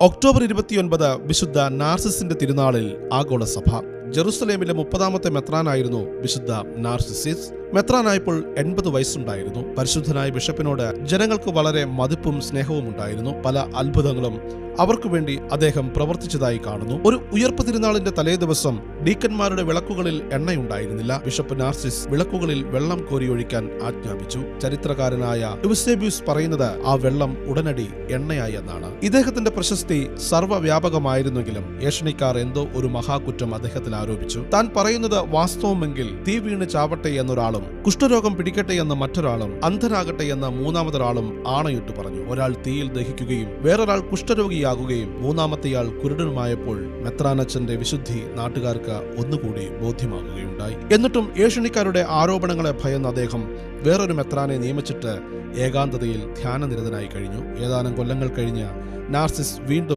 October ഇരുപത്തിയൊൻപത് വിശുദ്ധ നാർസിസിന്റെ തിരുനാളിൽ ആഗോള സഭ ജെറുസലേമിലെ മുപ്പതാമത്തെ മെത്രാനായിരുന്നു വിശുദ്ധ നാർസിസിസ്. മെത്രാനായപ്പോൾ എൺപത് വയസ്സുണ്ടായിരുന്നു. പരിശുദ്ധനായ ബിഷപ്പിനോട് ജനങ്ങൾക്ക് വളരെ മതിപ്പും സ്നേഹവും ഉണ്ടായിരുന്നു പല അത്ഭുതങ്ങളും അവർക്കു വേണ്ടി അദ്ദേഹം പ്രവർത്തിച്ചതായി കാണുന്നു. ഒരു ഉയർപ്പ് തിരുനാളിന്റെ തലേ ദിവസം ഡീക്കന്മാരുടെ വിളക്കുകളിൽ എണ്ണയുണ്ടായിരുന്നില്ല. ബിഷപ്പ് നാർസിസ് വിളക്കുകളിൽ വെള്ളം കോരി ഒഴിക്കാൻ ആജ്ഞാപിച്ചു. ചരിത്രകാരനായ യുവസേബ്യൂസ് പറയുന്നത് ആ വെള്ളം ഉടനടി എണ്ണയായി എന്നാണ് ഇദ്ദേഹത്തിന്റെ പ്രശസ്തി സർവവ്യാപകമായിരുന്നെങ്കിലും ഏഷണിക്കാർ എന്തോ ഒരു മഹാകുറ്റം അദ്ദേഹത്തിൽ ആരോപിച്ചു. താൻ പറയുന്നത് വാസ്തവമെങ്കിൽ തീ വീണ് ചാവട്ടെ എന്നൊരാളും കുഷ്ഠരോഗം പിടിക്കട്ടെ എന്ന മറ്റൊരാളും അന്ധനാകട്ടെ എന്ന മൂന്നാമതൊരാളും ആണയിട്ട് പറഞ്ഞു. ഒരാൾ തീയിൽ ദഹിക്കുകയും വേറൊരാൾ കുഷ്ഠരോഗിയാകുകയും മൂന്നാമത്തെയാൾ കുരുടനുമായപ്പോൾ മെത്രാനച്ചന്റെ വിശുദ്ധി നാട്ടുകാർക്ക് ഒന്നുകൂടി ബോധ്യമാകുകയുണ്ടായി. എന്നിട്ടും ഏഷണിക്കാരുടെ ആരോപണങ്ങളെ ഭയന്ന അദ്ദേഹം വേറൊരു മെത്രാനെ നിയമിച്ചിട്ട് ഏകാന്തതയിൽ ധ്യാനനിരതനായി കഴിഞ്ഞു. ഏതാനും കൊല്ലങ്ങൾ കഴിഞ്ഞ് നാർസിസ് വീണ്ടും